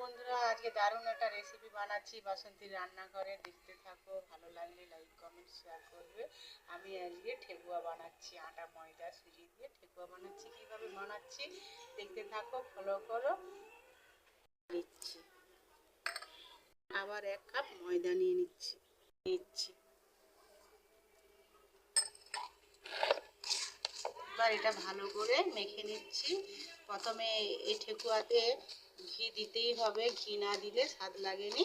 বন্ধুরা, আজকে দারুণ একটা রেসিপি বানাচ্ছি। বাসন্তী রান্নাঘরে দেখতে থাকো, ভালো লাগলে লাইক কমেন্ট শেয়ার করবে। আমি আজকে ঠেকুয়া বানাচ্ছি, আটা, ময়দা সুজি দিয়ে ঠেকুয়া বানাচ্ছি। কীভাবে বানাচ্ছি দেখতে থাকো ফলো করো। নিচ্ছি। আবার এক কাপ ময়দা নিয়ে নিচ্ছি। নিচ্ছি। এবার এটা ভালো করে মেখে নিচ্ছি। প্রথমে এই ঠেকুয়াতে ঘি দিতেই হবে। ঘি না দিলে স্বাদ লাগেনি।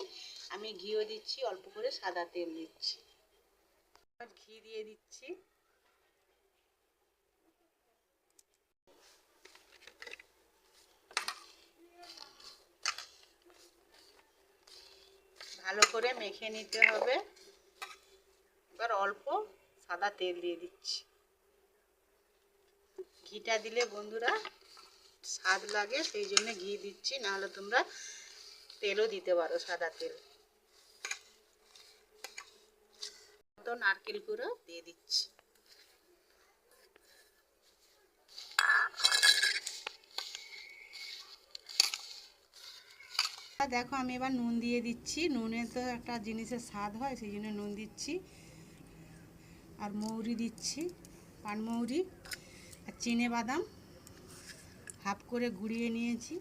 আমি ঘিও দিচ্ছি, অল্প করে সাদা তেল দিচ্ছি। ঘি দিয়ে দিচ্ছি। ভালো করে মেখে নিতে হবে। এবার অল্প সাদা তেল দিয়ে দিচ্ছি। ঘিটা দিলে বন্ধুরা স্বাদ লাগে, সেই জন্য ঘি দিচ্ছি, নাহলে তোমরা তেলও দিতে পারো, সাদা তেল। তো নারকেল গুঁড়ো দিয়ে দিচ্ছি। দেখো, আমি এবার নুন দিয়ে দিচ্ছি। নুনে তো একটা জিনিসের স্বাদ হয়, সেই জন্য নুন দিচ্ছি। আর মৌরি দিচ্ছি পানমৌরি আর চিনে বাদাম। হাফ করে গুঁড়িয়ে নিয়েছি।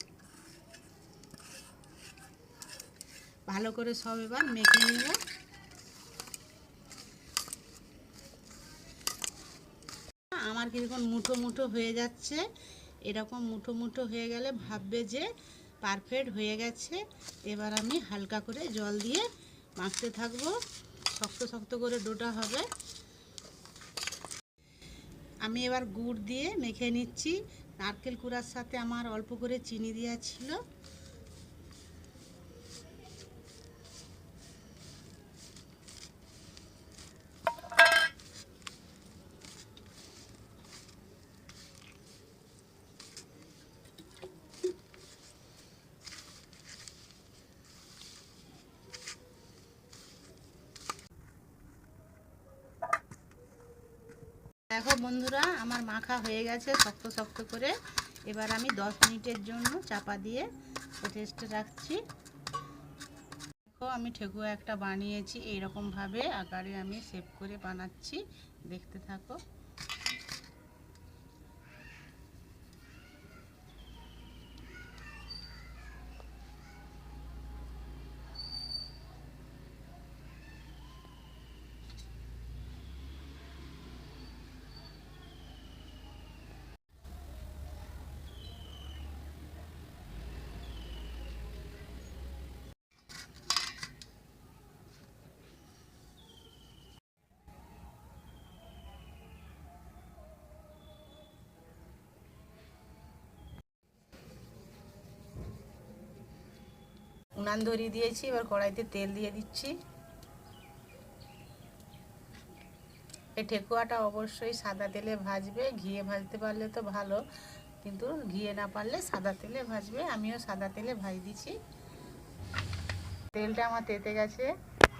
ভালো করে সব এবার মেখে নিব। আমার কীরকম মুঠো মুঠো হয়ে যাচ্ছে। এরকম মুঠো মুঠো হয়ে গেলে ভাববে যে পারফেক্ট হয়ে গেছে। এবার আমি হালকা করে জল দিয়ে মাখতে থাকব। শক্ত শক্ত করে ডোটা হবে। আমি এবার গুড় দিয়ে মেখে নিচ্ছি। নারকেল কুড়ার সাথে আমার অল্প করে চিনি দেওয়া ছিল। দেখো বন্ধুরা, আমার মাখা হয়ে গেছে শক্ত শক্ত করে। এবার আমি দশ মিনিটের জন্য চাপা দিয়ে রেস্টে রাখছি। দেখো, আমি ঠেকুয়া একটা বানিয়েছি, এইরকমভাবে আকারে আমি সেভ করে বানাচ্ছি। দেখতে থাকো। উনান ধরিয়ে দিয়েছি, এবার কড়াইতে তেল দিয়ে দিচ্ছি। এই ঠেকুয়াটা অবশ্যই সাদা তেলে ভাজবে, ঘিয়ে ভাজতে পারলে তো ভালো, কিন্তু ঘিয়ে না পারলে সাদা তেলে ভাজবে, আমিও সাদা তেলে ভাজ দিচ্ছি। তেলটা আমার তেতে গেছে,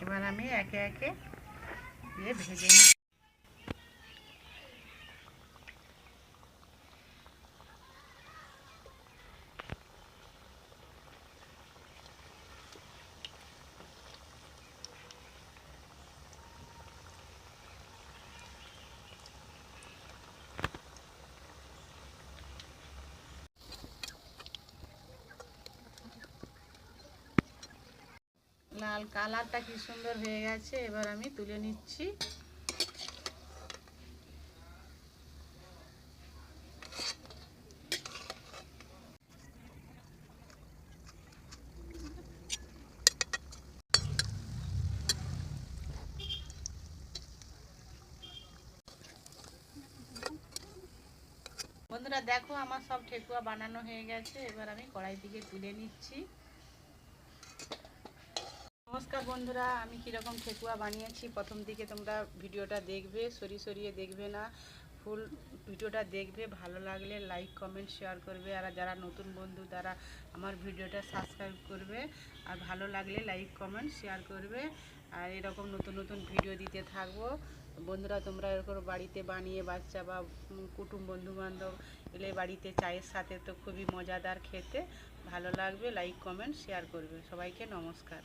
এবার আমি একে একে দিয়ে ভেজে নিচ্ছি। লাল কালারটা কি সুন্দর হয়ে গেছে, এবার আমি তুলে নিচ্ছি। বন্ধুরা দেখো, আমার সব ঠেকুয়া বানানো হয়ে গেছে, এবার আমি কড়াই থেকে তুলে নিচ্ছি। নমস্কার বন্ধুরা, আমি কীরকম ঠেকুয়া বানিয়েছি? প্রথম দিকে তোমরা ভিডিওটা দেখবে, সরিয়ে সরিয়ে দেখবে না, ফুল ভিডিওটা দেখবে, ভালো লাগলে লাইক কমেন্ট শেয়ার করবে, আর যারা নতুন বন্ধু তারা আমার ভিডিওটা সাবস্ক্রাইব করবে, আর ভালো লাগলে লাইক কমেন্ট শেয়ার করবে, আর এরকম নতুন নতুন ভিডিও দিতে থাকব। বন্ধুরা, তোমরা এরকম বাড়িতে বানিয়ে বাচ্চা বা কুটুম বন্ধু বান্ধব এলে বাড়িতে চায়ের সাথে তো খুবই মজাদার খেতে, ভালো লাগবে লাইক কমেন্ট শেয়ার করবে। সবাইকে নমস্কার।